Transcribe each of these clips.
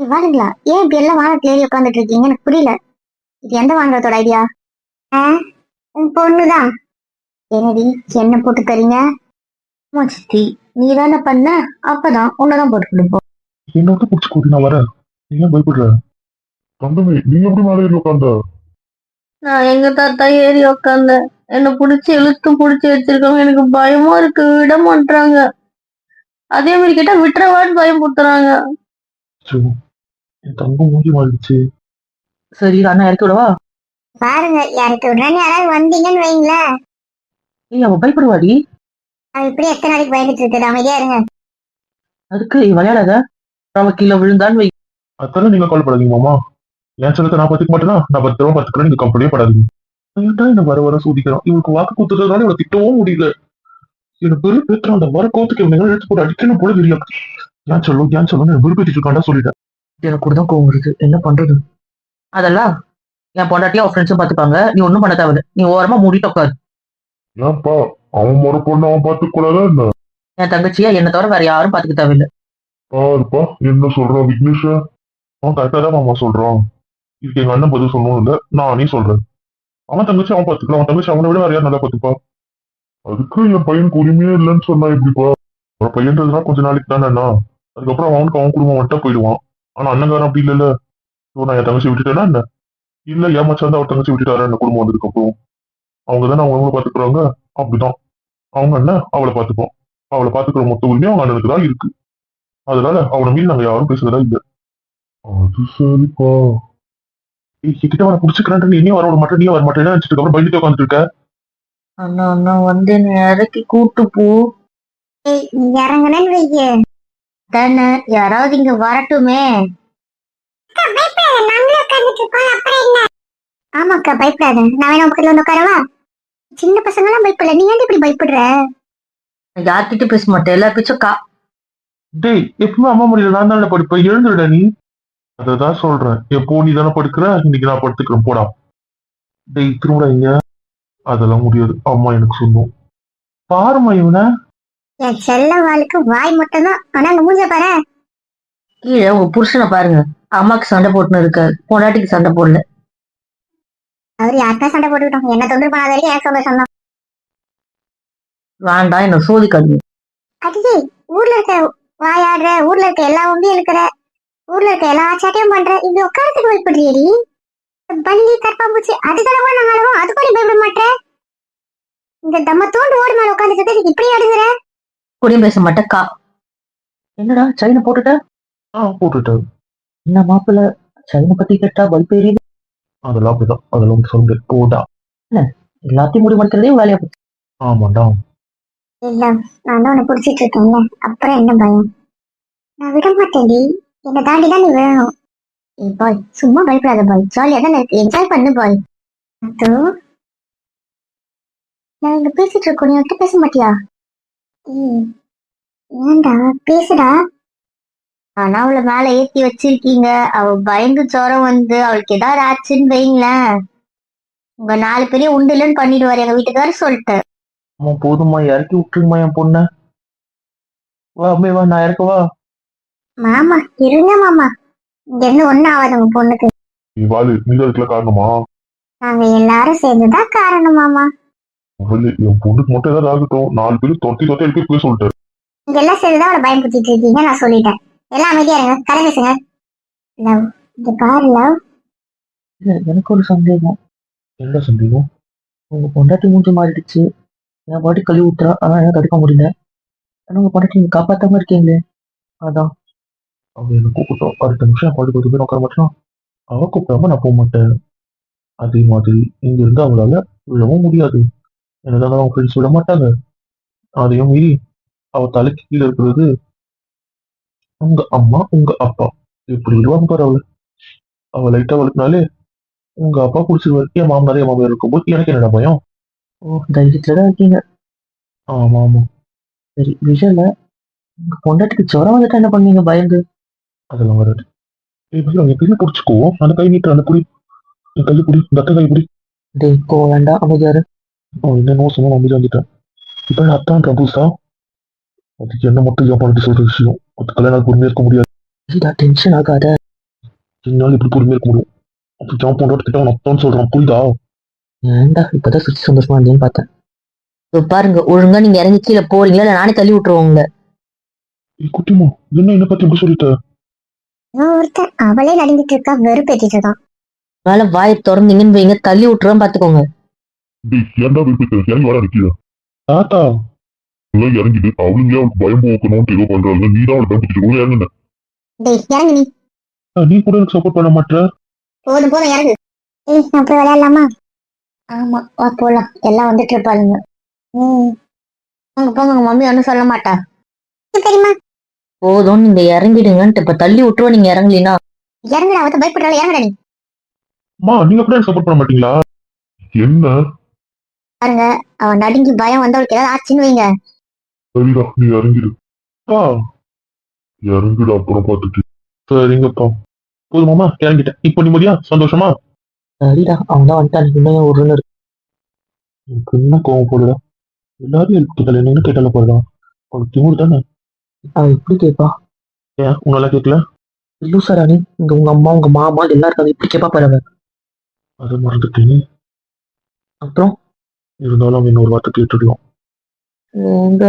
வாருங்களா ஏன் இப்படி எல்லாம் வானத்துல ஏறி உட்காந்துட்டு இருக்கீங்க? எனக்கு புரியல. இது எந்த வானத்தோட ஐடியா உன் பொண்ணுதான் என்னடி என்ன போட்டு தரீங்க ஆமா சித்தி நீ தானே பண்ண? அப்பதான் உன்னதான் போட்டு கொடுப்போம். என்ன வந்து பிடிச்சி கூட்டி நான் வரேன். நீ ஏன் பயப்படுற? தங்கமே நீ எப்படி மேலே ஏறி உட்காந்த நான் எங்க தாத்தா ஏறி உக்காந்தேன் என்ன புடிச்சு இழுத்து புடிச்சு வச்சிருக்காங்க எனக்கு பயமா இருக்கு. விட மாட்டாங்க அதே மாதிரி கேட்டா விட்டுறவான்னு பயம் புத்துறாங்க. சோ, என் தங்கம் மூஞ்சி மாறிடுச்சு. சரி அண்ணா இறக்கி விடவா? பாருங்க யாருக்கு உடனே யாராவது வந்தீங்கன்னு வைங்களேன் ஏய் அவ பயப்படுவாடி. அவ இப்படி எத்தனை நாளைக்கு பயந்துட்டு இருக்குது அமைதியா இருங்க. அதுக்கு விளையாடாத. அவ கீழே விழுந்தான்னு வை. அதானே நீங்க கால் படாதீங்க மாமா. என் செலத்தை நான் பார்த்துக்க மாட்டேனா? நான் பத்திரமா பார்த்துக்கிறேன். நீங்க கம்பெனியே படாதீங்க. ஏன்டா என்ன வர வர சூதிக்கிறான்? இவனுக்கு வாக்கு கொடுத்ததுனால இவனை திட்டவும் முடியல. எனக்கு பெரிய பேத்துறான். அந்த வர கோத்துக்கு இவனை எடுத்து போட்டு அடிக்கணும் போல தெரியல ஏன் சொல்லும் ஏன் சொல்லும் விருப்பத்திட்டு இருக்காண்டா சொல்லிட்டேன். எனக்கு கூட தான் கோவம் வருது. என்ன பண்றது? அதெல்லாம் என் பொண்டாட்டியும் அவன் ஃப்ரெண்ட்ஸும் பாத்துப்பாங்க. நீ ஒண்ணும் பண்ண தேவையில்ல. நீ ஓரமா மூடிட்டு உட்காரு ஏன்பா அவன் முறை பொண்ணு அவன் பார்த்துக்கூடாதா என்ன? என் தங்கச்சியா என்ன தவிர வேற யாரும் பாத்துக்க தேவையில்ல. பாருப்பா என்ன சொல்றான் விக்னேஷ? அவன் கரெக்டா தான் மாமா சொல்றான். இதுக்கு எங்க அண்ணன் பதில் சொல்லணும் இல்ல நானே சொல்றேன். அவன் தங்கச்சி அவன் பாத்துக்கலாம் அவன் தங்கச்சி அவனை விட வேற யார் நல்லா பாத்துப்பா? அதுக்கு என் பையனுக்கு உரிமையே இல்லைன்னு சொன்னா எப்படிப்பா? ஒரு பையன்றதுனா கொஞ்ச நாளைக்கு தானேண்ணா அதுக்கப்புறம் அவனுக்கு அவன் குடும்பம் மட்டும் போயிடுவான். ஆனா அண்ணங்காரன் அப்படி இல்லைல்ல. ஸோ நான் என் தங்கச்சி விட்டுட்டேனா என்ன? இல்ல ஏமாச்சா தான் அவர் தங்கச்சி விட்டுட்டாரா. என்ன குடும்பம் வந்ததுக்கு அப்புறம். அவங்க தானே அவங்க பாத்துக்கிறாங்க அப்படிதான். அவங்க அண்ணன் அவளை பாத்துப்போம் அவளை பாத்துக்கிற மொத்த உரிமையும் அவங்க அண்ணனுக்கு தான் இருக்கு. அதனால அவனை மீறி நாங்க யாரும் பேசுறதா இல்ல. அது சரிப்பா. என்கிட்ட அவனை புடிச்சுக்கிறான் நீ வர விட மாட்டேன். நீ வர மாட்டேன் நினைச்சிட்டு அப்புறம் பயந்துட்டு உட்காந்துட்டு இருக்க. அண்ணா அண்ணா வந்து என்னை இறக்கி கூட்டு போ. இறங்குனேன்னு வைங்க தானே யாராவது இங்க வரட்டுமே. ஆமாக்கா பயப்படாத நான் வேணா பக்கத்துல வந்து உட்காரவா? சின்ன பசங்க எல்லாம் பயப்படல. நீ ஏன் இப்படி பயப்படுற? யார்கிட்ட பேச மாட்டேன். எல்லா பேச்சும் கா டேய் எப்பவுமே அம்மா முடியல நான் தானே படுப்பேன் எழுந்துடா நீ. அததான் சொல்றேன். எப்போ நீ தானே படுக்கிற? இன்னைக்கு நான் படுத்துக்கிறேன். போடா. டேய் திரும்ப இங்க. அதெல்லாம் முடியாது. அம்மா எனக்கு சொல்லும் பாருமா இவனை. என் செல்ல வாளுக்கு வாய் மட்டும் தான் ஆனா அந்த மூஞ்ச பாரு. கீழே உங்க புருஷனை பாருங்க. அம்மாக்கு சண்டை போட்டுன்னு இருக்காரு. பொண்டாட்டிக்கு சண்டை போடல. அவர் யார்கிட்ட சண்டை போட்டுக்கிட்டோம்? என்ன தொந்தரவு பண்ணாத வரைக்கும் எனக்கு சந்தோஷம் தான். வேண்டாம் என்ன சோதிக்காதீங்க. அடியே ஊர்ல இருக்க வாயாடுற ஊர்ல இருக்க எல்லா ஒம்பியும் இருக்கிற ஊர்ல இருக்க எல்லா சாட்டையும் பண்ற இப்படி உட்காரத்துக்கு பயப்படுறியடி. பள்ளி கற்பாம்பூச்சி அதுதானே கூட நாங்க அழுவோம் அது கூட பயப்பட மாட்டேன் இந்த தம்ம தோண்டு ஓடு மேல உட்காந்துட்டு இப்படி அடுங்குற கூடயும் பேச மாட்டேன் கா என்னடா சைனை போட்டுட்ட? ஆ போட்டுட்டாரு என்ன மாப்பிள்ள சைனை பத்தி கேட்டா பல்ப் எரியுது அதெல்லாம் அப்படிதான். அதெல்லாம் சொல்லு. போடா. எல்லாத்தையும் முடி மடிக்கிறதே வேலையா போச்சு. ஆமாண்டா இல்ல நான் தான் உன்னை பிடிச்சிட்டு இருக்கேன்ல. அப்புறம் என்ன பயம்? நான் விட மாட்டேன்டி. என்னை தாண்டி தான் நீ வேணும் ஏய் பாய் சும்மா பயப்படாத பாய். ஜாலியா தான் இருக்கு. என்ஜாய் பண்ணு பாய். அதோ நான் இங்க பேசிட்டு இருக்கோம் நீ அவர்கிட்ட பேச மாட்டியா? ஏன்டா? பேசுடா. ஆனா அவளை மேல ஏத்தி வச்சிருக்கீங்க. அவ பயந்து ஜுரம் வந்து அவளுக்கு ஏதாவது ஆச்சுன்னு வைங்களேன். உங்க நாலு பேரையும் உண்டு இல்லைன்னு பண்ணிடுவாரு. எங்க வீட்டுக்காரர் சொல்லிட்டு. அம்மா போதுமா இறக்கி விட்டுருங்கம்மா என் பொண்ண. வா அம்மே வா. நான் இறக்கவா? மாமா இருங்க மாமா. இங்க இருந்து ஒண்ணும் ஆகாது உங்க பொண்ணுக்கு. நீ வாழு நீ காரணமா? நாங்க எல்லாரும் சேர்ந்துதான் காரணம் மாமா. என் பொண்ணுக்கு மட்டும் ஏதாவது ஆகட்டும். நாலு பேர் தொட்டி தொட்டி எழுப்பி போய் சொல்லிட்டாரு. நீங்க எல்லாம் சேர்ந்துதான் அவளை பயன்படுத்திட்டு இருக்கீங்க நான் சொல்லிட்டேன். எல்லாம் அமைதியா இருங்க கதை பேசுங்க லவ் இந்த பாரு லவ் இல்ல எனக்கு ஒரு சந்தேகம். என்ன சந்தேகம்? உங்க பொண்டாட்டி மூஞ்சி மாறிடுச்சு. என் பாட்டி கழுவி ஊத்துறா. ஆனா எனக்கு தடுக்க முடியல. ஆனா உங்க பொண்டாட்டி நீங்க காப்பாத்தாம இருக்கீங்களே. அதான். அவ என்ன கூப்பிட்டோம்? அடுத்த நிமிஷம் பாட்டு பத்து பேர் உட்கார மாட்டான்? அவ கூப்பிடாம நான் போக மாட்டேன். அதே மாதிரி இங்க இருந்து அவளால விழவும் முடியாது. என்னதான் அவங்க ஃப்ரெண்ட்ஸ் விட மாட்டாங்க. அதையும் மீறி அவ தலைக்கு கீழே இருக்கிறது உங்க அம்மா உங்க அப்பா. இப்படி விடுவாங்க பாரு அவளை அவ லைட்டா வளர்த்தினாலே உங்க அப்பா பிடிச்சிருவாரு என் மாமனாரே என் மாமியார் இருக்கும்போது எனக்கு என்னடா பயம்? ஓ தைரியத்துல தான் இருக்கீங்க. ஆமா ஆமா. சரி விஷயம்ல உங்க பொண்டாட்டிக்கு ஜுரம் வந்துட்டா என்ன பண்ணீங்க பயந்து? அதெல்லாம் வராது. என் கையை பிடிச்சிக்கோ. அந்த கை நீட்டு அந்த குடி என் கையை குடி இந்த கை குடி. டேய் கோ வேண்டாம் அமைதியாரு அவன் என்னென்னோ சொன்னா நம்பி வந்துட்டேன். இப்போ அத்தான் புதுசா? அதுக்கு என்ன மட்டும் ஏன் பண்ணிட்டு சொல்ற விஷயம். அது கல்யாணம் பொறுமையா இருக்க முடியாது. டென்ஷன் ஆகாத. என்னால இப்படி பொறுமையா இருக்க முடியும்? அப்படி ஜாப் பண்ணுறது கிட்ட அவன் அப்பான்னு சொல்றான். புரியுதா? ஏன்டா இப்பதான் சுத்தி சந்தோஷமா இருந்தேன்னு பார்த்தேன். இதோ பாருங்க ஒழுங்கா நீங்க இறங்கி கீழே போறீங்களா? இல்ல நானே தள்ளி ஏய் குட்டிமா என்ன என்ன பத்தி இப்படி சொல்லிட்ட? ஒருத்தன் அவளே நடுங்கிட்டு இருக்கா வெறுப்பேத்திட்டு இருக்கான். மேல வாயை திறந்தீங்கன்னு வைங்க தள்ளி விட்டுறோம் பாத்துக்கோங்க டேய் ஏன்டா விருப்பத்தை இறங்கி வர இருக்கியா தாத்தா. எல்லாம் இறங்கிட்டு அவளுங்க அவளுக்கு பயம் போக்கணும்னு ஏதோ பண்றாங்க நீ தான் அவளை பயன்படுத்திட்டு இறங்குன டேய் இறங்கு நீ. நீ கூட எனக்கு சப்போர்ட் பண்ண மாட்டேற போதும் போதும் இறங்கு. ஏய் நான் போய் விளையாடலாமா? ஆமா வா போலாம். எல்லாம் வந்துட்டு இருப்பாளுங்க. ம். போங்க போங்க உங்க மம்மி ஒன்றும் சொல்ல மாட்டா. தெரியுமா போதும் நீங்க இறங்கிடுங்கன்ட்டு. இப்ப தள்ளி விட்டுருவோம் நீங்க இறங்கலினா இறங்குடா அவத்த பயப்படுறாள் இறங்குடா நீ. அம்மா நீங்க கூட எனக்கு சப்போர்ட் பண்ண மாட்டீங்களா? என்ன? பாருங்க அவன் நடுங்கி பயம் வந்தவளுக்கு ஏதாவது ஆச்சுன்னு வைங்க. சரிடா நீ இறங்கிடு. ஆ. இறங்கிடு அப்புறம் பார்த்துட்டு சரிங்கப்பா. போதுமாமா இறங்கிட்டேன் இப்போ நிம்மதியா? சந்தோஷமா? சரிடா அவன் தான் வந்துட்டான். இன்னும் ஒரு இருக்கு எனக்கு என்ன கோவம் போடுதா எல்லாரும் ஹெல்ப் கேட்டல என்னன்னு கேட்டால போடுதா உனக்கு திமுரு தானே? அவன் எப்படி கேட்பா? ஏன் உன்னால கேட்கல? லூசா நீ இங்க உங்க அம்மா உங்க மாமா எல்லாரும் இருக்காங்க இப்படி கேட்பா பாருங்க அதை மறந்துட்டேன். அப்புறம்? இருந்தாலும் அவன் இன்னொரு வார்த்தை கேட்டுடலாம். எங்க?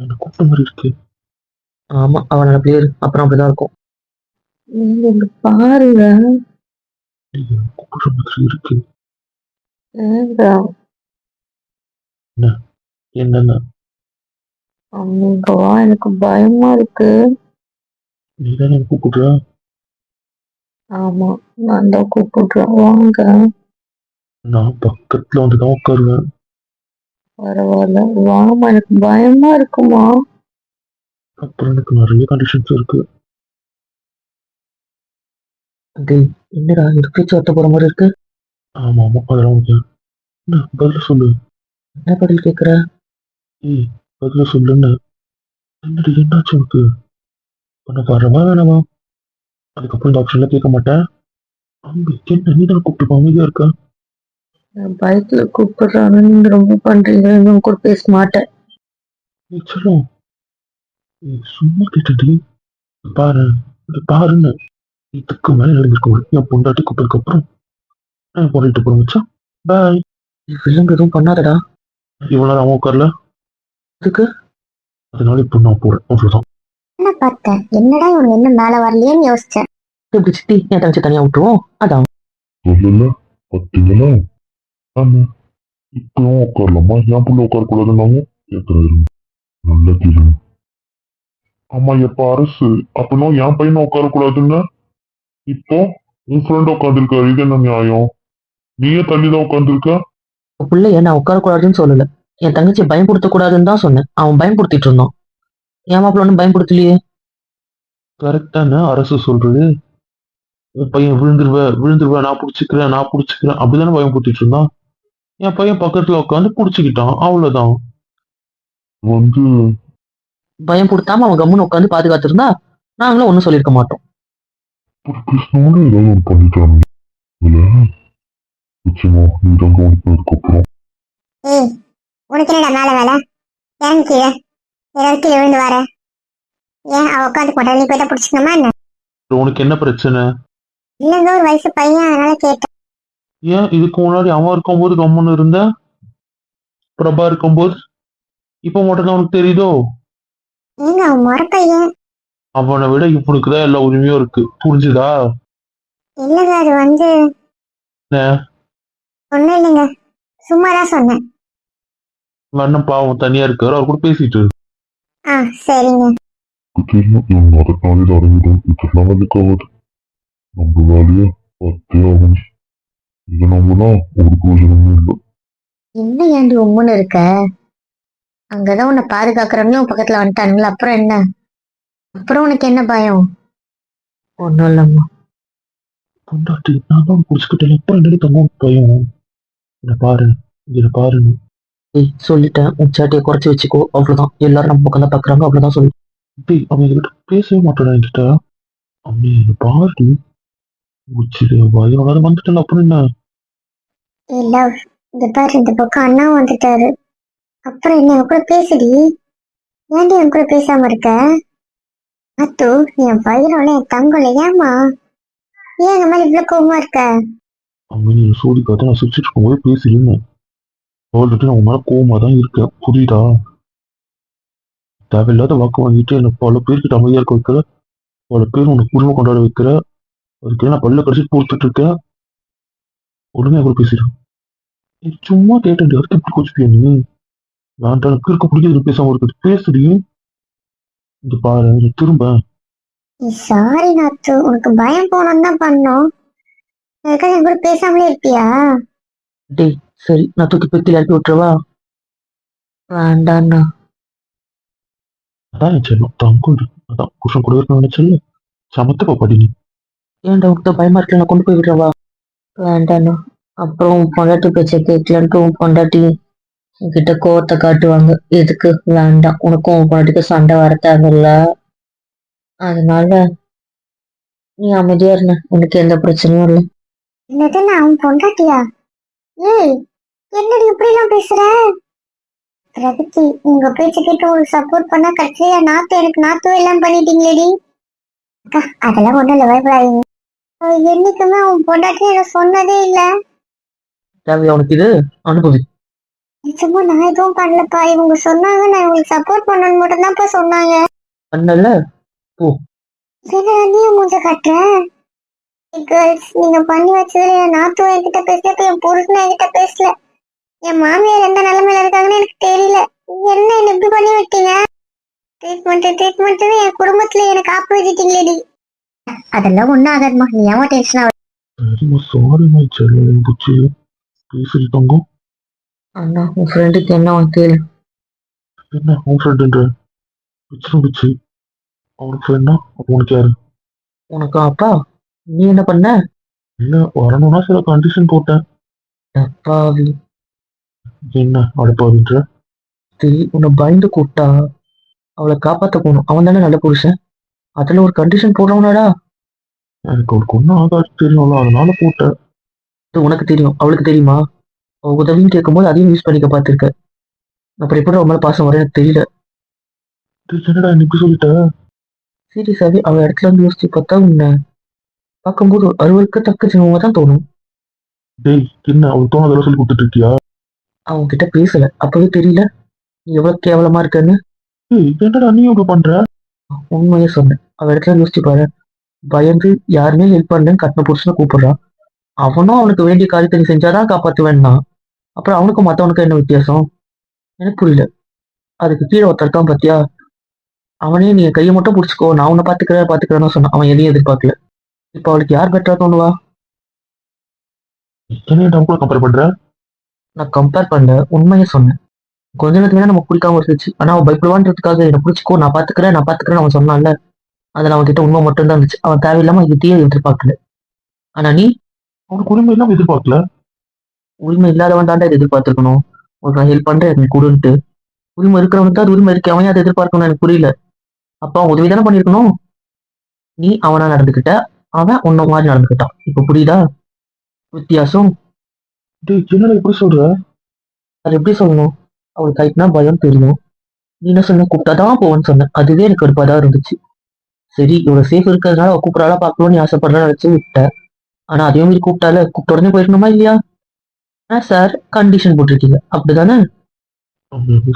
என்ன கூப்பிட்ட மாதிரி இருக்கு. ஆமா அவன் அப்படியே இரு. அப்புறம் அப்படிதான் இருக்கும். நீங்க இங்க பாருங்க. ஐயோ, கூப்பிடுற மாதிரி இருக்கு. ஏங்க? என்னென்ன? எனக்கு பயமா இருக்கு. நீ தானே கூப்பிடுற? ஆமா நான் தான் கூப்பிடுறேன். வாங்க. நான் பக்கத்துல வந்து தான் உட்காருவேன். பரவாயில்ல. வாமா எனக்கு பயமா இருக்குமா? அப்புறம் எனக்கு நிறைய கண்டிஷன்ஸ் இருக்கு. டேய் என்னடா இருக்கு ஒத்த போற மாதிரி இருக்கு? ஆமா ஆமா அதெல்லாம் ஓகே என்ன பதில சொல்லு. என்ன பதில் கேக்குற? ஏய் பதில சொல்லுன்னு. என்னடி என்னாச்சு உனக்கு? பண்ண வரவா வேணாமா? அதுக்கப்புறம் இந்த ஆப்ஷன்ல கேட்க மாட்டேன். அம்பி என்ன நீ தான் கூப்பிட்டு அமைதியா இருக்க. நான் பயத்துல கூப்பிடுறான்னு நீங்க ரொம்ப பண்றீங்க இன்னும் கூட பேச மாட்டேன். சும்மா கேட்டடி பாரு பாருன்னு இதுக்கு மேல எழுந்திருக்க முடியும் என் பொண்டாட்டி கூப்பிட்டதுக்கு அப்புறம் நான் பொண்டாட்டி போற வச்சா பாய் விலங்கு எதுவும் பண்ணாதடா. இவ்வளவு நேரம் உட்கார்ல? இதுக்கு அதனால இப்போ நான் போறேன் அவ்வளவுதான். என்ன பார்த்தேன் என்னடா இவனுக்கு இன்னும் மேல வரலையேன்னு யோசிச்சேன். இப்படி சித்தி என் தங்கச்சி தனியா விட்டுருவோம். அதான். சொல்லல பார்த்தீங்களா ஆமா. இப்பவும் உட்காரலாமா? என் புள்ள உட்கார கூடாதுன்னாங்க கேட்கறாரு நல்ல கேள்வி ஆமா எப்ப அரசு? அப்படின்னா என் பையனை உட்கார கூடாதுன்னு இப்போ உன் ஃப்ரெண்ட் உட்காந்துருக்காரு இது என்ன நியாயம்? நீயே தள்ளிதான் உட்காந்துருக்க பிள்ளைய நான் உட்காரக்கூடாதுன்னு சொல்லல. என் தங்கச்சியை பயன்படுத்த கூடாதுன்னு தான் சொன்னேன். அவன் பயன்படுத்திட்டு இருந்தான். என் மாப்பிள்ள ஒன்றும் பயன்படுத்தலையே? கரெக்டான அரசு சொல்றது? என் பையன் விழுந்துருவ விழுந்துருவ நான் புடிச்சுக்கிறேன் நான் புடிச்சுக்கிறேன். அப்படிதானே பயன்படுத்திட்டு இருந்தான்? என் பையன் பக்கத்துல உட்காந்து புடிச்சுக்கிட்டான் அவ்வளவுதான். வந்து பயன்படுத்தாம அவன் கம்முன்னு உட்காந்து பாதுகாத்திருந்தா நாங்களும் ஒன்றும் சொல்லியிருக்க மாட்டோம். கிருஷ்ணோட ஏதாவது ஒன்று பண்ணிட்டாங்க. இல்ல? நிச்சயமா நீ தான் கவனிப்பதற்கு அப்புறம். ஏய் உனக்கு என்னடா மேல வேலை? இறங்கு கீழே. ஏதாவது கீழே விழுந்து வர. ஏன் அவ உட்காந்து போட்டா? நீ பிடிச்சிக்கணுமா என்ன? உனக்கு என்ன பிரச்சனை? இல்லங்க ஒரு வயசு பையன் அதனால கேட்டேன். ஏன் இதுக்கு முன்னாடி அவன் இருக்கும்போது கம்முன்னு இருந்த? பிரபா இருக்கும்போது? இப்ப மட்டும் தான் உனக்கு தெரியுதோ? ஏங்க அவன் விட இவனுக்கு தான் எல்லா உரிமையும் இருக்கு. புரிஞ்சுதா? இல்லங்க அது வந்து என்ன? ஒண்ணும் இல்லைங்க. சும்மா தான் சொன்னேன். உங்க அண்ணன் பாவம் தனியா இருக்காரு அவர் கூட பேசிட்டு. ஆ சரிங்க. தெரியும் நம்ம வேலையை பார்த்தே ஆகணும். இதை நம்பினா ஒரு பிரயோஜனமும் இல்லை என்ன ஏண்டி உம்முன்னு இருக்க? அங்கதான் உன்னை பாதுகாக்கிறவங்களும் உன் பக்கத்துல வந்துட்டானுங்களா அப்புறம் என்ன? அப்புறம் உனக்கு என்ன பயம்? ஒன்றும் இல்லைம்மா. பொண்டாட்டி நான் தான் பிடிச்சிக்கிட்டேன் அப்புறம் என்னடி தங்கம் பயம்? இதை பாரு இதை பாருன்னு. ஏய் சொல்லிட்டேன். உன் சாட்டியை குறைச்சி வச்சுக்கோ அவ்வளவுதான். எல்லாரும் நம்ம பக்கம் தான் பாக்குறாங்க அவ்வளவுதான் சொல்லு. டேய் அவன் என்கிட்ட பேசவே மாட்டாடா என்கிட்ட? அவன் பாரு உச்சிடு வயனோட வந்துட்டல அப்புறம் என்ன? லவ் இந்த பாரு இந்த பக்கம் அண்ணா வந்துட்டாரு. அப்புறம் என்ன என் கூட பேசுடி? ஏன்டி என் கூட பேசாம இருக்க? அத்து என் வயிறோல என் தங்கல ஏமா ஏன் எங்க மேல இவ்வளவு கோவமா இருக்க? அவங்க சோதி பார்த்து நான் சிரிச்சிட்டு இருக்கும்போது பேசியிருந்தேன். ஆல்ரெடி நான் உன் மேல கோவமா தான் இருக்கேன். புரியுதா? தேவையில்லாத வாக்கு வாங்கிட்டு என்ன பல பேர்கிட்ட அமைதியா இருக்க வைக்கிற பல பேர் உனக்கு குடும்பம் கொண்டாட வைக்கிற அதுக்கு நான் பல்ல கடிச்சிட்டு போட்டுட்டு இருக்கேன். உடனே கூட பேசிடுறேன் நீ சும்மா கேட்டேன் அதுக்கு எப்படி கோச்சிப்பியா நீ? வேண்டாம் எனக்கு இருக்க பிடிக்கிறது பேசாம இருக்குது பேசுடி. இங்க பாரு திரும்ப. சாரி நாத்து. உனக்கு பயம் போனோம் தான் பண்ணோம். அதுக்காக என் கூட பேசாமலே இருப்பியா? டேய் சரி நான் தூக்கி பெத்தில இறக்கி விட்டுறவா? வேண்டாண்ணா. அதான் என் செல்லம் தங்கம் இது. அதான் புருஷன் கூட இருக்கணும்னு நினைச்சல சமத்தப்பா படி நீ. ஏன்டா உனக்கு பயமா இருக்கல நான் கொண்டு போய் விடுறவா வேண்டாண்ணா. அப்புறம் உன் பொண்டாட்டி பேச்சை கேட்கலன்ட்டு உன் பொண்டாட்டி உன்கிட்ட கோவத்தை காட்டுவாங்க. எதுக்கு? வேண்டாம். உனக்கும் உன் பொண்டாட்டிக்கு சண்டை வர தேவையில்ல. அதனால நீ அமைதியா இருந்த உனக்கு எந்த பிரச்சனையும் இல்லை. என்னது நான் அவன் பொண்டாட்டியா? ஏய் என்னடி இப்படி எல்லாம் பேசுற? பிரகதி உங்க பேச்ச கேட்டு உங்களுக்கு சப்போர்ட் பண்ணா கட்சியா நாத்து எனக்கு நாத்து எல்லாம் பண்ணிட்டீங்களேடி அக்கா அதெல்லாம் ஒண்ணும் இல்ல பயப்படாதீங்க. என்னைக்குமே அவன் பொண்டாட்டி எனக்கு சொன்னதே இல்லை. தேவையா உனக்கு இது? அனுபவி. நிச்சயமா நான் எதுவும் பண்ணலப்பா. இவங்க சொன்னாங்க நான் உங்களுக்கு சப்போர்ட் பண்ணணும்னு மட்டும் தான்ப்பா சொன்னாங்க. பண்ணல? என்ன நீ மூஞ்ச கட்டுற? கேர்ள்ஸ் நீங்க பண்ணி வச்சதுல என் நாத்து என்கிட்ட பேசல இப்ப என் புருஷன் என்கிட்ட பேசல. என் மாமியார் எந்த நிலைமையில இருக்காங்கன்னு எனக்கு தெரியல. என்ன என்ன இப்படி பண்ணி விட்டீங்க? ட்ரீட்மெண்ட் ட்ரீட்மெண்ட் என் குடும்பத்துல எனக்கு ஆப்பு வச்சுட்டீங்களேடி அதெல்லாம் ஒண்ணும் ஆகாதுமா. நீ ஏமா டென்ஷன் ஆக சரிம்மா சாரிம்மா செல்லம் புச்சு பேசுறி தங்கம்? அண்ணா உன் ஃப்ரெண்டுக்கு என்ன கேளு என்ன உன் ஃப்ரெண்டுன்ற பிச்சு பிச்சு. அவனுக்கு ஃப்ரெண்டா அப்போ உனக்கு யாரு? உனக்கு அப்பா? நீ என்ன பண்ண? இல்ல வரணும்னா சில கண்டிஷன் போட்டேன். அப்பாவி என்ன அடப்பாவின்ற? சரி உன்னை பயந்து கூப்பிட்டா அவளை காப்பாத்த போகணும் அவன் தானே நல்ல புருஷன்? அதுல ஒரு கண்டிஷன் போடுறவனாடா. எனக்கு அவளுக்கு ஒன்றும் ஆகாது தெரியும்ல அதனால போட்டேன். அது உனக்கு தெரியும் அவளுக்கு தெரியுமா? அவ உதவின்னு கேட்கும்போது அதையும் யூஸ் பண்ணிக்க பார்த்திருக்க. அப்புறம் எப்படி அவன் மேல பாசம் வர எனக்கு தெரியல. என்னடா நீ இப்படி சொல்லிட்ட? சீரியஸாவே அவ இடத்துல இருந்து யோசிச்சு பார்த்தா உன்னை பார்க்கும்போது ஒரு அருவருக்க தக்க சின்னவங்க தான் தோணும். டேய் என்ன அவளுக்கு தோணதெல்லாம் சொல்லி கொடுத்துட்டு இருக்கியா கிட்ட பேசல அப்பவே தெரியல. நீ எவ்வளவு கேவலமா இருக்கன்னு. என்னடா நீ இப்படி பண்ற? உண்மையே சொன்னேன். அவ இடத்துல யோசிச்சு பாரு. பயந்து யாருமே ஹெல்ப் பண்ணலன்னு கட்டின புருஷனை கூப்பிடுறான் அவனும் அவனுக்கு வேண்டிய காரியத்தை செஞ்சாதான் காப்பாத்துவேன்னா அப்புறம் அவனுக்கும் மத்தவனுக்கும் என்ன வித்தியாசம்? எனக்கு புரியல அதுக்கு கீழே ஒருத்தர் இருக்கான் பாத்தியா? அவனே நீ கையை மட்டும் பிடிச்சிக்கோ. நான் உன்னை பாத்துக்கிறேன் பாத்துக்கிறேன்னு சொன்னான். அவன் எதையும் எதிர்பார்க்கல. இப்ப அவளுக்கு யார் பெட்டரா தோணுவா கம்பேர் பண்ற? நான் கம்பேர் பண்ணல உண்மையை சொன்னேன். கொஞ்ச நேரத்துக்கு நமக்கு பிடிக்காம இருந்துச்சு. ஆனா அவன் பயப்படுவான்றதுக்காக என்ன பிடிச்சிக்கோ நான் பாத்துக்கிறேன் நான் பாத்துக்கிறேன் அவன் சொன்னான்ல. அதுல அவன் கிட்ட உண்மை மட்டும் தான் இருந்துச்சு. அவன் தேவையில்லாம இதையே எதிர்பார்க்கல. ஆனா நீ? அவனுக்கு உரிமை எல்லாம் எதிர்பார்க்கல? உரிமை இல்லாதவன் தாண்டா இதை எதிர்பார்த்திருக்கணும். உனக்கு நான் ஹெல்ப் பண்றேன் எனக்கு கொடுன்ட்டு. உரிமை இருக்கிறவனுக்கு தான் அது உரிமை இருக்கு. அவன் அதை எதிர்பார்க்கணும் எனக்கு புரியல. அப்ப அவன் உதவி தானே பண்ணிருக்கணும் நீ அவனா நடந்துக்கிட்ட அவன் உன்ன மாதிரி நடந்துக்கிட்டான். இப்ப புரியுதா? வித்தியாசம்? என்னடா இப்படி சொல்ற? அது எப்படி சொல்லணும்? அவளுக்கு கைட்னா பயம் தெரியும். நீ என்ன சொன்ன? கூப்பிட்டாதான் போவேன்னு சொன்னேன் அதுவே எனக்கு கடுப்பா தான் இருந்துச்சு. சரி இவ்வளவு சேஃப் இருக்கிறதுனால அவ கூப்பிடாளா பார்க்கணும்னு ஆசைப்படுறா நினைச்சு விட்டேன் ஆனா அதே மாதிரி கூப்பிட்டால கூப்பிட்ட உடனே போயிருக்கணுமா இல்லையா? ஆ சார் கண்டிஷன் போட்டிருக்கீங்க. அப்படிதானே?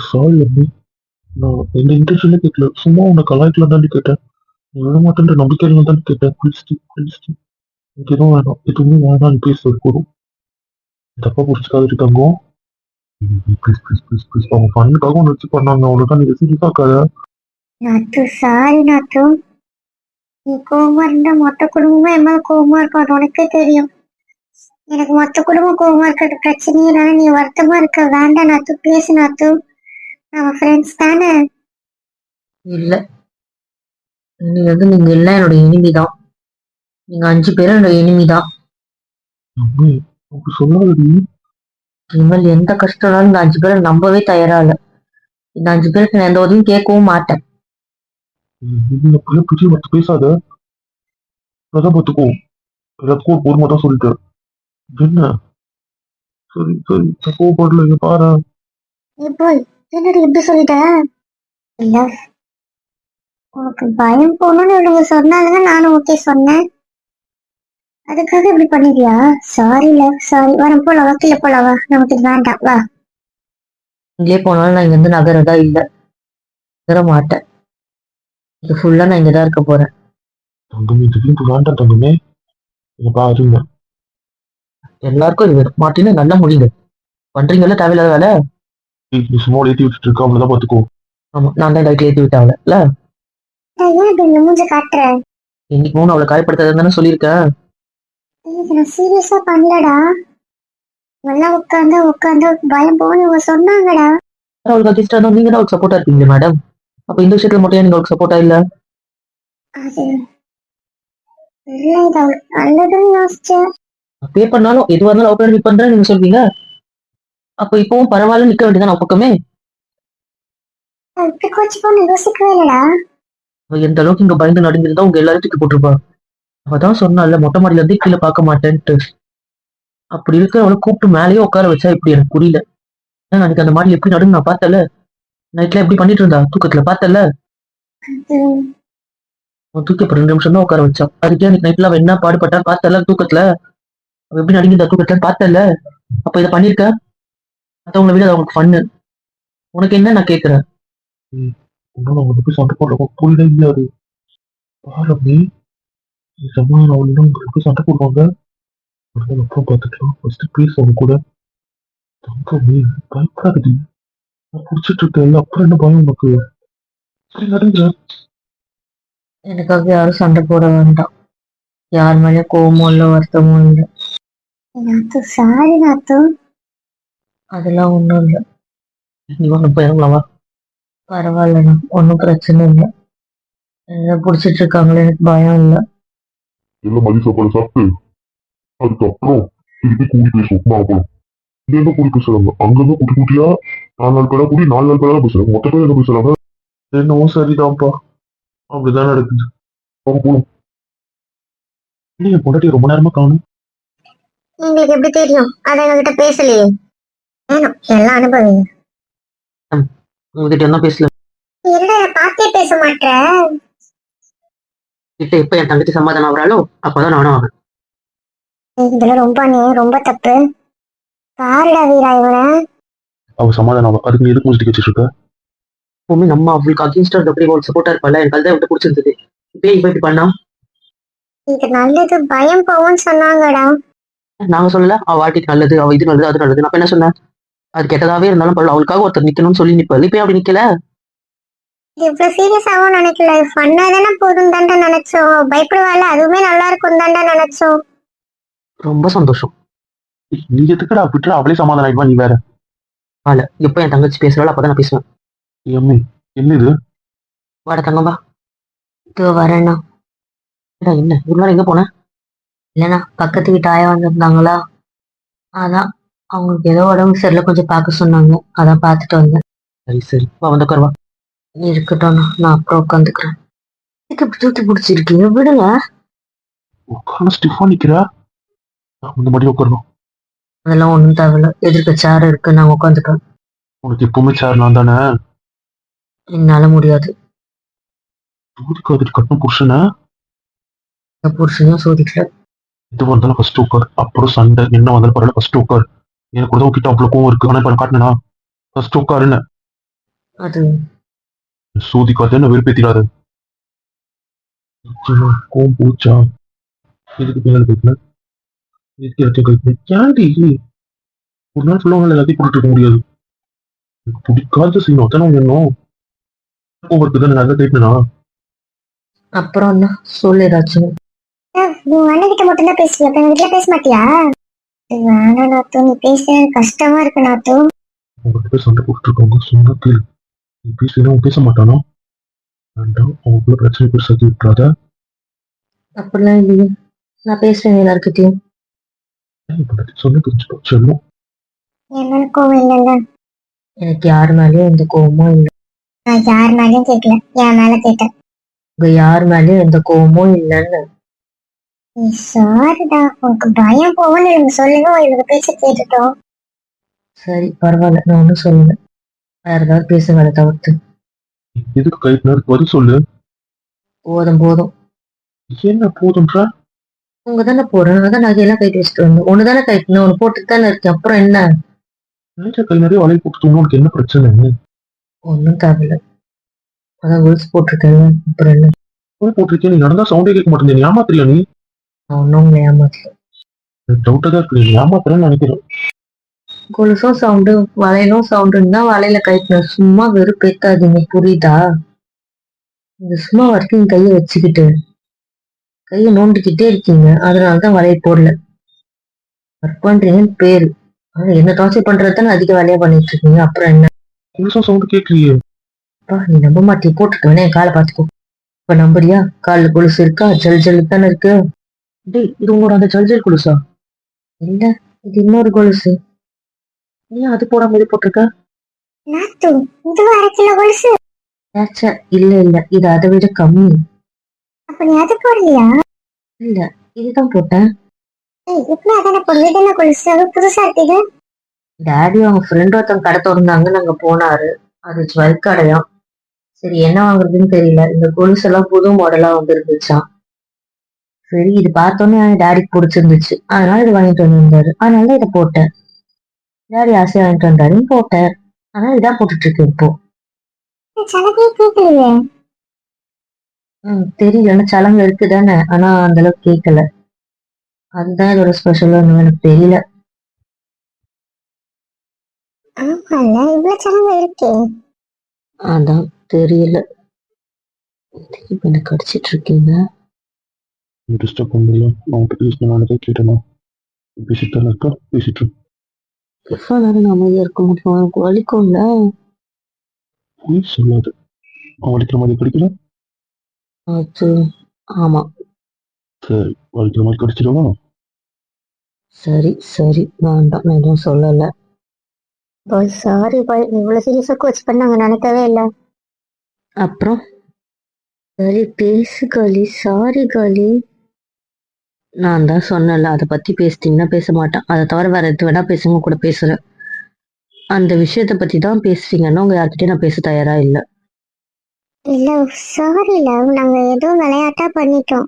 சாரி அம்மி நான் எந்த இன்டென்ஷன்ல கேட்கல சும்மா உன்னை கலாய்க்கலாம் தாண்டி கேட்டேன். நீ விட மாட்டேன்ற நம்பிக்கையில தான் கேட்டேன். ப்ளீஸ் எனக்கு எதுவும் வேணாம். எதுவுமே வேணாம் பேசுறது போதும் தப்பா புடிச்சுக்காது இருக்காங்க ப்ளீஸ் ப்ளீஸ் ப்ளீஸ் ப்ளீஸ் அவங்க பண்ணுக்காக ஒன்று வச்சு பண்ணாங்க அவ்வளோதான் நீங்க சீரியஸா இருக்காத நாத்து சாரி நாத்து. நீ கோவமா இருந்தா மொத்த குடும்பமே என் மேல கோவமா இருக்கும் அது உனக்கே தெரியும். எனக்கு மொத்த குடும்பம் கோவமா இருக்கிறது பிரச்சனையே இல்லை நீ வருத்தமா இருக்க வேண்டாம் நாத்து பேசு நாத்து நம்ம ஃப்ரெண்ட்ஸ் தானே? இல்ல. நீ வந்து நீங்க எல்லாம் என்னோட இனிமி தான் நீங்க அஞ்சு பேரும் என்னோட இனிமி தான் இனிமேல் எந்த கஷ்டம்னாலும் இந்த அஞ்சு பேரை நம்பவே தயாரா இல்ல. இந்த அஞ்சு பேருக்கு நான் எந்த உதவியும் கேட்கவும் மாட்டேன். பிடிச்சி மத்த பேசாத அதான் பார்த்துக்கோ எல்லாத்துக்கும் ஒரு பொறுமை தான் சொல்லிட்டேன் என்ன சரி சரி தப்போ படல இங்க பாரு போய் என்னடி இப்படி சொல்லிட்ட இல்ல உனக்கு பயம் போகணும்னு இவங்க சொன்னாங்க நானும் ஓகே சொன்னேன் அதுக்காக இப்படி பண்ணிட்டியா சாரில சாரி வரேன் போல வா கீழே போல வா நமக்கு இது வேண்டாம் வா இங்கே போனாலும் நான் இங்க இருந்து நகரதா இல்ல நகர மாட்டேன் இது ஃபுல்லா நான் இங்கதான் இருக்க போறேன். தங்கமே திடீர்னு வேண்டாம் தங்கமே. இங்க பாருங்க. எல்லாருக்கும் இது வேணும் மாட்டின்னு நல்லா முடியுங்க பண்றீங்கல்ல தேவையில்லாத வேலை? நீ சும்மா ஏத்தி விட்டுட்டு இருக்க அவ்வளவுதான் பாத்துக்கோ. ஆமா நான் தான் லைட்ல ஏத்தி விட்டாவல இல்ல? ஏன் இப்படி இந்த மூஞ்ச காட்டுறேன்? இன்னைக்கு மூணு அவளை காயப்படுத்தாதுன்னு தானே சொல்லியிருக்கேன் இன்னைக்கு நான் சீரியஸா பண்ணலடா. எல்லாம் உட்காந்து உட்காந்து பயம் போகணும் இவங்க சொன்னாங்கடா. அவளுக்கு இருந்தா நீங்க தான் அவளுக்கு சப்போர்ட்டா இருக்கீங்க மேடம் அப்ப இந்த விஷயத்துல மட்டும் நீங்க அவளுக்கு சப்போர்ட்டா இல்ல? பே பண்ணாலும் எதுவா இருந்தாலும் அவ பேர் பண்றேன் நீங்க சொல்வீங்க அப்ப இப்பவும் பரவாயில்ல நிக்க வேண்டியதான் பக்கமே? எந்த அளவுக்கு இங்க பயந்து நடுங்கிருந்தா உங்க எல்லாரும் தூக்கி போட்டிருப்பா. அவதான் சொன்னால மொட்டை மாடியில இருந்து கீழே பார்க்க மாட்டேன்ட்டு. அப்படி இருக்க அவளை கூப்பிட்டு மேலேயே உட்கார வச்சா இப்படி எனக்கு புரியல. ஏன்னா அன்னைக்கு அந்த மாடியில எப்படி நடுங்க நான் பார்த்தல நைட்ல எப்படி பண்ணிட்டு இருந்தா தூக்கத்துல பார்த்தல அது அவன் தூக்கி ரெண்டு நிமிஷம் தான் உட்கார வச்சான். அதுக்கே அன்னைக்கு நைட்ல அவன் என்ன பாடுபட்டா பார்த்தல தூக்கத்துல? அவ எப்படி நடுங்கிருந்தா தூக்கத்துல பார்த்தல அப்ப இதை பண்ணிருக்க? மத்தவங்களை விட அது அவங்களுக்கு ஃபன்னு உனக்கு என்ன நான் கேக்குறேன்? போய் சண்டை போடுறப்ப புரியவே முடியாது பாரு நீ சமாதானம் அவளும் உங்களுக்கு சண்டை போடுவாங்க? அப்புறம் பார்த்துக்கலாம். ஃபர்ஸ்ட் பேச அவங்க கூட. தங்கமே நான் புடிச்சிட்டு இருக்கேன் அப்புறம் என்ன பயம் உனக்கு நடுங்க எனக்காக யாரும் சண்டை போட வேண்டாம். யார் மேலயும் கோவமோ இல்ல வருத்தமோ இல்ல. நாத்து சாரி நாத்து. அதெல்லாம் ஒண்ணும் இல்ல. நீ ஒண்ணு போயிடலாமா பரவாயில்லண்ணா ஒன்றும் பிரச்சனை இல்லை. என்ன பிடிச்சிட்டு இருக்காங்களே எனக்கு பயம் இல்லை. எல்லாம் மதிய சாப்பாடு சாப்பிட்டு. அதுக்கப்புறம் திருப்பி கூடி பேசுவோம் போலாம் இங்க எங்க கூடி பேசுறாங்க அங்கங்க குட்டி குட்டியா நாலு நாள் கடை கூடி நாலு நாள் கடை பேசுறாங்க மொத்த பேர் என்ன பேசுறாங்க என்னவோ சரிதான்ப்பா. அப்படிதான் நடக்குது. போலாம் நீங்க பொண்டாட்டி ரொம்ப நேரமா காணும். உங்களுக்கு எப்படி தெரியும்? அதை எங்ககிட்ட பேசலையே. வேணும். எல்லாம் அனுபவம் உங்ககிட்ட என்ன பேசல? என்னடா பார்த்தே பேச மாட்டேன் கிட்ட எப்ப என் தங்கச்சி சமாதானம் ஆகுறாளோ? அப்பதான் நானும் ஆவேன். இதெல்லாம் ரொம்ப நீ ரொம்ப தப்பு. பாருடா வீரா இவனை. அவ சமாதானம் ஆவா. அதுக்கு நீ எதுக்கு முடிச்சுட்டு வச்சிட்டு இருக்க? எப்பவுமே நம்ம அவளுக்கு அகேன்ஸ்டா அப்படி ஒரு சப்போர்ட்டா இருப்பாள் எனக்கு அதுதான் விட்டு பிடிச்சிருந்தது. இப்ப இப்ப இப்படி பண்ணா? இது நல்லது பயம் போகும்னு சொன்னாங்கடா. நாங்க சொல்லல அவ வாழ்க்கைக்கு நல்லது அவ இது நல்லது அது நல்லது. நான் என்ன சொன்னேன்? அது கெட்டதாவே இருந்தாலும் பரவாயில்ல அவளுக்காக ஒருத்தர் நிக்கணும்னு சொல்லி நிப்பல் இப்ப அப்படி நிக்கல? இது இவ்வளவு சீரியஸாவும் நினைக்கல. ஃபன்னா தானே போதும் தாண்டா நினைச்சோம். பயப்படுவாள் அதுவுமே நல்லா இருக்கும் தாண்டா நினைச்சோம். ரொம்ப சந்தோஷம். நீ எதுக்குடா விட்டுற? அவளே சமாதானம் ஆயிடுவா நீ வேற. ஆல எப்ப என் தங்கச்சி பேசுறாளோ? அப்பதான் நான் பேசுவேன். எம்மி என்ன இது வாட தங்கம் வா இதோ வரேண்ணா ஏடா, என்ன? இவ்வளவு நேரம் எங்க போன? இல்லைண்ணா பக்கத்து வீட்டு ஆயா வந்திருந்தாங்களா? அதான் அவங்களுக்கு ஏதோ உடம்பு சரியில்லை. கொஞ்சம் பார்க்க சொன்னாங்க. அதான் பார்த்துட்டு வந்தேன். சரி சரி. வா வந்து உட்காரு, வா. இருக்கட்டும்ண்ணா. நான் அப்புறம் உட்காந்துக்கிறேன். இதுக்கு இப்படி தூக்கி பிடிச்சிருக்கீங்க? விடுங்க. உட்காந்து ஸ்டிஃபா நிக்கிறா? மாதிரி உட்காரணும் அதெல்லாம் ஒன்றும் தேவையில்ல. எதிர்க்க சேர் இருக்கு நான் உட்காந்துக்கிறேன் உனக்கு எப்பவுமே சேர் நான் தானே? என்னால முடியாது. தூதிக்கு அதுக்கு கட்டணும் புருஷனை? என் புருஷனையும் சோதிக்கல. எது வந்தாலும் ஃபர்ஸ்ட் உட்கார். அப்புறம் சண்டை. என்ன வந்தாலும் பரவாயில்ல ஃபர்ஸ்ட் உட்கார். எனக்கு கூட உங்ககிட்ட அவ்வளவு கோவம் இருக்கு. ஆனா இப்ப காட்டினா ஃபர்ஸ்ட் உட்காருன்னு. அது சூதிக்காத என்ன வெறுப்பேத்திடாத. கோவம் போச்சா? எதுக்கு பின்னாடி கேட்கல ஏன்டி ஒரு நாள் ஃபுல்லாக உங்களால் எல்லாத்தையும் போட்டுட்டு இருக்க முடியாது. எனக்கு பிடிக்காத செய்யணும் அதானே வேணும் இருக்குது நான் அதை கேட்டனா அப்புறம் என்ன? சொல்லு ஏதாச்சும். நீ அண்ணன் கிட்ட மட்டும் தான் பேசுவியா? அப்ப எங்க பேச மாட்டியா? வேணாம் நாத்து. நீ பேச கஷ்டமா இருக்கு நாத்து. உங்ககிட்ட போய் சண்டை போட்டுட்டு இருக்கவங்க சொன்னா கேளு நீ பேசினா அவன் பேச மாட்டானா? வேண்டாம். அவங்களுக்குள்ள பிரச்சனை பெருசாக்கி விட்டுறாத. அப்படிலாம் இல்லையே. நான் பேசுறேன் எல்லாருக்கிட்டையும் செல்லும் என்னன்னு கோவம் இல்லைல்ல எனக்கு யார் மேலயும் எந்த கோவமும் இல்லை. நான் யார் மேலயும் கேட்கல என் மேல கேட்டேன். உங்க யார் மேலயும் எந்த கோவமும் இல்லைன்னு. நீ சாரிடா உனக்கு பயம் போகும்னு எனக்கு சொல்லுங்க. உங்களுக்கு பேச கேட்டுட்டோம். சரி பரவாயில்ல. நான் ஒன்றும் சொல்லல. வேற ஏதாவது பேசுங்க அதை தவிர்த்து எதுக்கு கைட்டு பதில் சொல்லு. போதும் போதும். என்ன போதும்ன்ற? உங்க தானே போறேன் அதான் நகையெல்லாம் கைட்டு வச்சுட்டு வந்தேன். ஒண்ணு தானே கைட்டணும் ஒண்ணு போட்டுட்டு தானே இருக்கேன். அப்புறம் என்ன? நினைச்ச கை நிறைய வளையல் போட்டு தூங்க உனக்கு என்ன பிரச்சனை? ஒன்றும் தேவையில்ல. அதான் ரூல்ஸ் போட்டிருக்கேன். அப்புறம் என்ன? போய் போட்டிருக்கேன். நீ நடந்தா சவுண்டே கேட்க மாட்டேன் நீ ஏமாத்திரியா நீ? நான் ஒன்றும் உங்களை ஏமாத்தல. டவுட்டா தான் இருக்கு நீ ஏமாத்துறேன்னு நினைக்கிறேன். கொலுசும் சவுண்டு வளையலும் சவுண்டுன்னு தான் வளையல கைட்டணும் சும்மா வெறுப்பேத்தாதீங்க. புரியுதா? இந்த சும்மா வரைக்கும் கையை வச்சுக்கிட்டு. கையை நோண்டிக்கிட்டே இருக்கீங்க. அதனால தான் வளைய போடல. ஒர்க் பண்றீங்கன்னு பேரு. ஆனா என்ன டார்ச்சர் பண்றது தானே அதிக வேலையா பண்ணிட்டு இருக்கீங்க. அப்புறம் என்ன? புதுசா சவுண்ட் கேட்கலையே அப்பா நீ நம்ப மாட்டிய. போட்டுட்டு வேணா என் காலை பார்த்துக்கோ இப்ப நம்புறியா? காலில் கொலுசு இருக்கா? ஜல் ஜல் தானே இருக்கு. டேய் இது உங்களோட அந்த ஜல் ஜல் கொலுசா? இல்ல இது இன்னொரு கொலுசு. நீ அது போடாம இது போட்டிருக்க? நாத்து இது அரை கிலோ கொலுசு. ஏச்சே, இல்ல இல்ல. இது அதை விட கம்மி. அப்ப நீ அது போடலையா? இல்ல இதுதான் போட்டேன். ஏய் இப்படி அதான போடுது இது என்ன கொலுசு? அது புதுசா இருக்குது டாடி அவங்க ஃப்ரெண்ட் ஒருத்தவங்க கடை திறந்தாங்க நாங்க போனாரு. அது ஜுவல் கடையாம் சரி என்ன வாங்குறதுன்னு தெரியல. இந்த கொலுசு எல்லாம் புது மாடலா வந்து இருந்துச்சாம் சரி இது பார்த்தோன்னே டாடிக்கு பிடிச்சிருந்துச்சு. அதனால இது வாங்கிட்டு வந்திருந்தாரு அதனால இதை போட்டேன். டாடி ஆசையா வாங்கிட்டு வந்தாருன்னு போட்டேன். அதனால இதான் போட்டுட்டு இருக்கேன் இப்போ. சலகையே கேட்கலையே ம் தெரியல ஆனா சலங்க இருக்கு தானே ஆனா அந்த அளவுக்கு கேட்கல அதுதான் இதோட ஸ்பெஷல் எனக்கு தெரியல. ஆமால இவ்வளவு சலங்கை இருக்கே. அதான் தெரியல. இப்ப என்ன கடிச்சிட்டு இருக்கீங்க? டிஸ்டர்ப் பண்ணல. நான் பேசின நாளைக்கே கேட்டேனா? பேசிட்டு இருக்கா? பேசிட்டு நேரம் நான் அமைதியா இருக்க முடியும். எனக்கு வலிக்கும்ல? பொய் சொல்லாது. அவன் வலிக்கிற மாதிரி படிக்கல அது ஆமா. சரி வலிக்கிற மாதிரி கடிச்சிடுவா சரி சரி வேண்டாம் நான் எதுவும் சொல்லல. பாய் சாரி பாய் இவ்வளவு சீரியஸா கோச் பண்ணாங்க நினைக்கவே இல்ல. அப்புறம்? சரி பேசு காலி சாரி காலி நான் தான் சொன்னல அதை பத்தி பேசிட்டீங்கன்னா பேச மாட்டேன். அதை தவிர வேற எது வேணா பேசுங்க கூட பேசுறேன். அந்த விஷயத்தை பத்தி தான் பேசுவீங்கன்னா உங்க யார்கிட்டயும் நான் பேச தயாரா இல்ல. இல்ல சாரி லவ் நாங்க ஏதோ விளையாட்டா பண்ணிட்டோம்.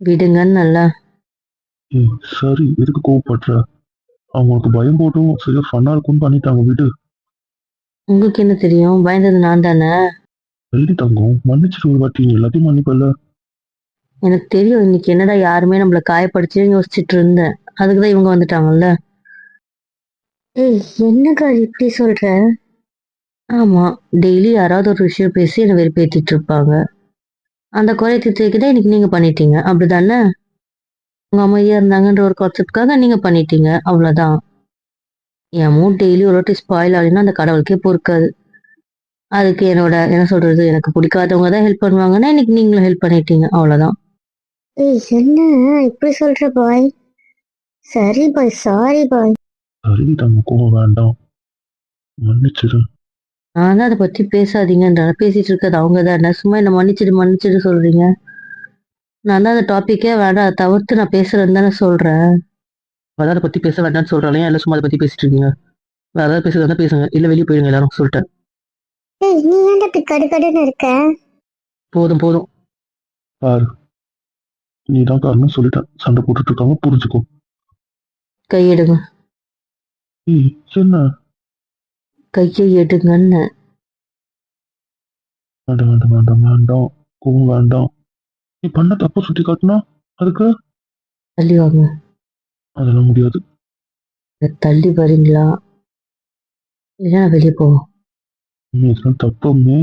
விடுங்கன்னு நல்லா. ம் சரி எதுக்கு கோவப்படுற? அவங்களுக்கு பயம் போட்டும். சரி ஃபன்னா இருக்கும்னு பண்ணிட்டாங்க விடு. உங்களுக்கு என்ன தெரியும்? பயந்தது நான் தானே? எழுதி தங்கம் மன்னிச்சிட்டு ஒரு வாட்டி. எல்லாத்தையும் மன்னிப்பல்ல. எனக்கு தெரியும் இன்னைக்கு என்னடா யாருமே நம்மள காயப்படுச்சுன்னு யோசிச்சுட்டு இருந்தேன். அதுக்குதான் இவங்க வந்துட்டாங்கல்ல. ஏய் என்னக்கா இப்படி சொல்ற? ஆமா டெய்லி யாராவது ஒரு விஷயம் பேசி என்னை வெறுப்பேத்திட்டு இருப்பாங்க அந்த குறை தீர்த்துக்கு தான் இன்னைக்கு நீங்க பண்ணிட்டீங்க. அப்படிதானே? உங்க அமைதியா இருந்தாங்கன்ற ஒரு கான்செப்ட்காக நீங்க பண்ணிட்டீங்க. அவ்வளவுதான். என் மூட் டெய்லி ஒரு வாட்டி ஸ்பாயில் ஆகுதுன்னா அந்த கடவுளுக்கே பொறுக்காது. அதுக்கு என்னோட என்ன சொல்றது எனக்கு பிடிக்காதவங்க தான் ஹெல்ப் பண்ணுவாங்கன்னா இன்னைக்கு நீங்களும் ஹெல்ப் பண்ணிட்டீங்க. அவ்வளவுதான். ஏய் என்ன? இப்படி சொல்ற பாய் சரி பாய் சாரி பாய் சரி தங்கம் கோவம் வேண்டாம். மன்னிச்சிடு நான் தான் அதை பத்தி பேசாதீங்கன்றால பேசிட்டு இருக்கிறது அவங்க தானே சும்மா என்ன மன்னிச்சிடு மன்னிச்சிடு சொல்றீங்க. நான் தான் அந்த டாபிக்கே வேண்டாம் அதை தவிர்த்து நான் பேசுறேன்னு தானே சொல்றேன். அதான் அதை பத்தி பேச வேண்டாம்னு சொல்றாங்க இல்லை சும்மா அதை பத்தி பேசிட்டு இருக்கீங்க? வேற ஏதாவது பேசுறதா பேசுங்க. இல்ல வெளியே போயிடுங்க எல்லாரும். சொல்லிட்டேன். நீ ஏன்டா இப்படி கடுகடுன்னு இருக்க? போதும் போதும். பாரு. நீ தான் காரணம் சொல்லிட்டேன். சண்டை போட்டுட்டு இருக்காங்க புரிஞ்சுக்கோ. கையெடுங்க. ஏய் என்ன கையை எடுங்கன்னு. வேண்டாம் வேண்டாம் வேண்டாம் வேண்டாம். கோவம் வேண்டாம். நீ பண்ண தப்ப சுட்டி காட்டினா அதுக்கு தள்ளி வாங்க அதெல்லாம் முடியாது. தள்ளி வரீங்களா? இல்லைன்னா வெளியே போவோம் இதெல்லாம் தப்பமே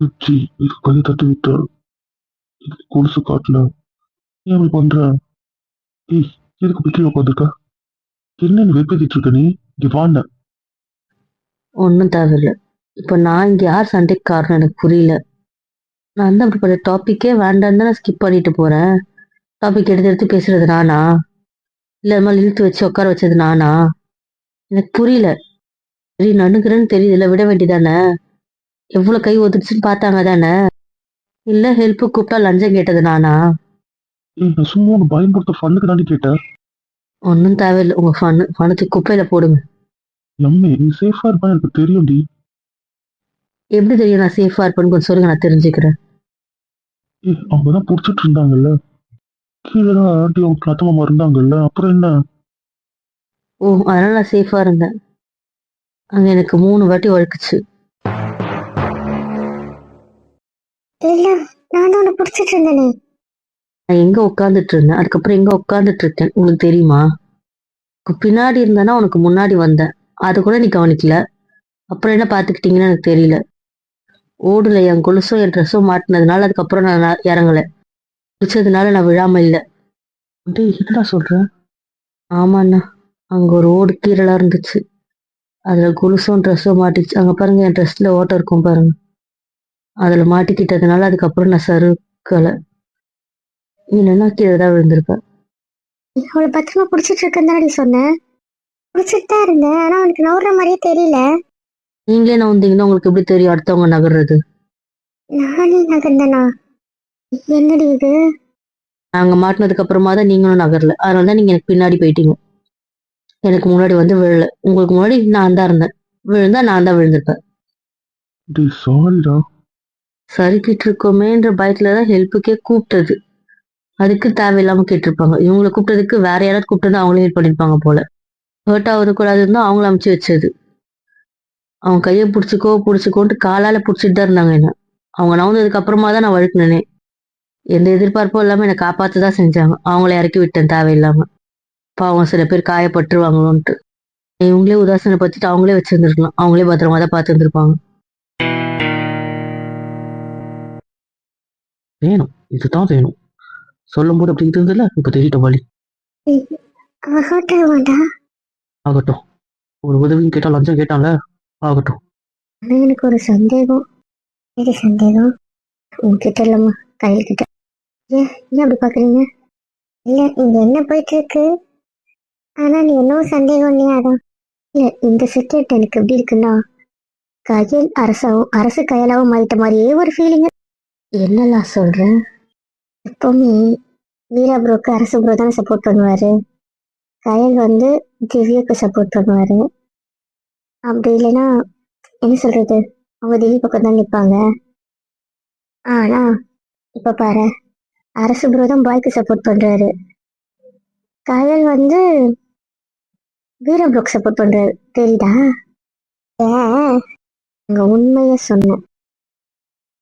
உச்சி இது கையை தட்டி விட்ட இது கொலுசு காட்டல. ஏன் அப்படி பண்ற? ஏய் எதுக்கு பிக்கி உட்காந்துருக்க என்ன நீ வெப்பேத்திட்டு இருக்க நீ? இங்க வாண்ட ஒன்றும் தேவையில்லை. இப்போ நான் இங்கே யார் சண்டைக்கு காரணம் எனக்கு புரியல. நான் தான் அப்படிப்பட்ட டாப்பிக்கே வேண்டான்னு தான் ஸ்கிப் பண்ணிட்டு போறேன். டாபிக் எடுத்து எடுத்து பேசுறது நானா? இல்லை அது மாதிரி இழுத்து வச்சு உட்கார வச்சது நானா? எனக்கு புரியல. சரி நடுங்குறேன்னு தெரியுதுல்ல விட வேண்டியதானே? எவ்வளோ கை ஒதுச்சுன்னு பார்த்தாங்க தானே? இல்லை ஹெல்ப்பு கூப்பிட்டா லஞ்சம் கேட்டது நானா? சும்மா பயன்படுத்த ஃபண்ணுக்கு தாண்டி கேட்டேன். ஒன்றும் தேவையில்லை. உங்கள் ஃபனு ஃபனத்தை குப்பையில போடுங்க. எம்மே நீ சேஃபா இருப்பான்னு எனக்கு தெரியும்டி எப்படி தெரியும் நான் சேஃபாக இருப்பேன்னு கொஞ்சம் சொல்லுங்க நான் தெரிஞ்சுக்கிறேன். ஏய் அவங்கதான் புடிச்சிட்டு இருந்தாங்கல்ல. கீழே தான் ஆண்டி அவங்க அத்தை மாமா இருந்தாங்கல்ல அப்புறம் என்ன? ஓ அதனால நான் சேஃபா இருந்தேன். அங்க எனக்கு மூணு வாட்டி வழுக்குச்சு இல்ல நான் தான் உன்னை பிடிச்சிட்டு இருந்தேனே. நான் எங்க உட்காந்துட்டு இருந்தேன்? அதுக்கப்புறம் எங்க உட்காந்துட்டு இருக்கேன்? உங்களுக்கு தெரியுமா? பின்னாடி இருந்தேன்னா உனக்கு முன்னாடி வந்தேன். அது கூட நீ கவனிக்கல. அப்புறம் என்ன பாத்துக்கிட்டீங்கன்னு எனக்கு தெரியல. ஓடுல என் கொலுசும் என் ட்ரெஸ்ஸும் மாட்டினதுனால அதுக்கப்புறம் நான் நான் இறங்கல. பிடிச்சதுனால நான் விழாம இல்லை. டேய் என்னடா சொல்ற? ஆமாண்ணா. அங்க ஒரு ஓடு கீரலா இருந்துச்சு. அதுல கொலுசும் ட்ரெஸ்ஸும் மாட்டிச்சு. அங்க பாருங்க என் ட்ரெஸ்ல ஓட்டம் இருக்கும் பாருங்க. அதுல மாட்டிக்கிட்டதுனால அதுக்கப்புறம் நான் சறுக்கல. இல்லைன்னா கீழே தான் விழுந்திருப்பேன் அவளை பத்திரமா பிடிச்சிட்டு இருக்கேன்னு தானடி சொன்னேன் பிடிச்சிட்டு தான் இருந்தேன். ஆனா அவனுக்கு நவுற மாதிரியே தெரியல. நீங்களே நான் வந்தீங்கன்னா உங்களுக்கு எப்படி தெரியும் அடுத்தவங்க நகர்றது? நானே நகர்ந்தனா? என்னடி இது? நாங்க மாட்டினதுக்கு அப்புறமா தான் நீங்களும் நகரல. அதனால தான் நீங்க எனக்கு பின்னாடி போயிட்டீங்க. எனக்கு முன்னாடி வந்து விழல. உங்களுக்கு முன்னாடி நான் தான் இருந்தேன். விழுந்தா நான் தான் விழுந்திருப்பேன். டேய் சாரிடா சறுக்கிட்டு இருக்கோமேன்ற பயத்துல தான் ஹெல்ப்புக்கே கூப்பிட்டது. அதுக்கு தேவையில்லாம கேட்டிருப்பாங்க. இவங்களை கூப்பிட்டதுக்கு வேற யாராவது கூப்பிட்டு அவங்களே ஹெல்ப் பண்ணிருப்பாங்க போல. ஹர்ட் ஆகுது கூடாதுன்னு தான் அவங்கள அமைச்சு வச்சது. அவங்க கையை பிடிச்சிக்கோ பிடிச்சிக்கோன்ட்டு காலால பிடிச்சிட்டு தான் இருந்தாங்க என்ன. அவங்க நவுந்ததுக்கு அப்புறமா தான் நான் வழுக்கினேனே. எந்த எதிர்பார்ப்பும் இல்லாம என்னை காப்பாத்த தான் செஞ்சாங்க. அவங்கள இறக்கி விட்டேன் தேவையில்லாம. பாவம் சில பேர் காயப்பட்டுருவாங்களோன்ட்டு. இவங்களே உதாசனப்படுத்திட்டு அவங்களே வச்சிருந்துருக்கலாம். அவங்களே பத்திரமா தான் பார்த்து இருந்திருப்பாங்க வேணும். இதுதான் வேணும். சொல்லும்போது அப்படி இருந்ததுல இப்ப தெரியட்ட வழி. ஆகட்டும். ஒரு உதவியும் கேட்டா லஞ்சம் கேட்டான்ல ஆகட்டும். ஆனா எனக்கு ஒரு சந்தேகம். இது சந்தேகம்? உங்ககிட்ட இல்லம்மா கையில் கிட்ட ஏன் ஏன் அப்படி பாக்குறீங்க? இல்ல இங்க என்ன போயிட்டு இருக்கு ஆனா நீ என்னவோ சந்தேகம் இல்லையா அதான். இல்ல இந்த செகண்ட் எனக்கு எப்படி இருக்குன்னா கையல் அரசாவும் அரசு கையலாவும் மாறிட்ட மாதிரியே ஒரு ஃபீலிங் என்னெல்லாம் சொல்றேன் எப்பவுமே வீரா ப்ரோக்கு அரசு ப்ரோ தானே சப்போர்ட் பண்ணுவாரு. கயல் வந்து திவ்யாக்கு சப்போர்ட் பண்ணுவார். அப்படி இல்லைன்னா என்ன சொல்கிறது அவங்க திவ்ய பக்கம் தான் நிற்பாங்க ஆனா இப்போ பாரு அரசு ப்ரோ தான் பாய்க்கு சப்போர்ட் பண்ணுறாரு கயல் வந்து வீரபுரோக்கு சப்போர்ட் பண்ணுறாரு தெரியுதா? ஏன் உண்மையை உண்மைய சொன்னேன்.